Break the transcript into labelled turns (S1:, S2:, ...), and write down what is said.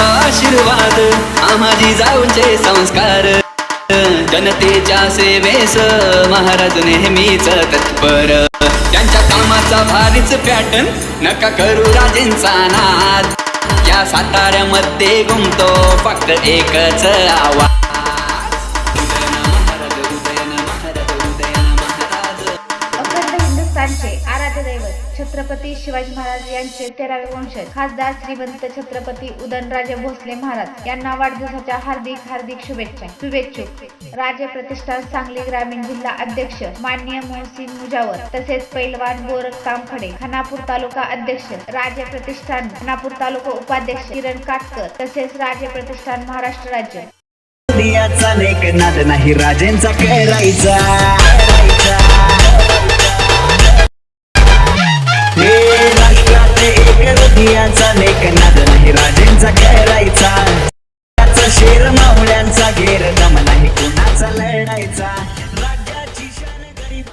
S1: आशीर्वाद आम्हाजी जाऊचे संस्कार. जनतेच्या सेवेस महाराज नेहमीच तत्पर. त्यांच्या कामाचा भारीच पॅटर्न नका करू राजेंचा नाद. या साताऱ्यामध्ये घुमतो फक्त एकच आवाज.
S2: दैवत छत्रपती शिवाजी महाराज यांचे तेरावे वंशज खासदार श्रीमंत छत्रपती उदयनराजे भोसले महाराज यांना वाढदिवसाच्या हार्दिक हार्दिक शुभेच्छा शुभेच्छुक. राजे प्रतिष्ठान सांगली ग्रामीण जिल्हा अध्यक्ष मान्य मोहसिन मुजावर तसेच पैलवान गोरख कामखडे खानापूर तालुका अध्यक्ष राजे प्रतिष्ठान खानापूर तालुका उपाध्यक्ष किरण काटकर तसेच राजे प्रतिष्ठान महाराष्ट्र राज्य.
S3: दियाचा नाद नाही राजेंचा करायचा एक लेख नाद नाही राजेंचा करायचा त्याचा शेर मावळ्यांचा घेर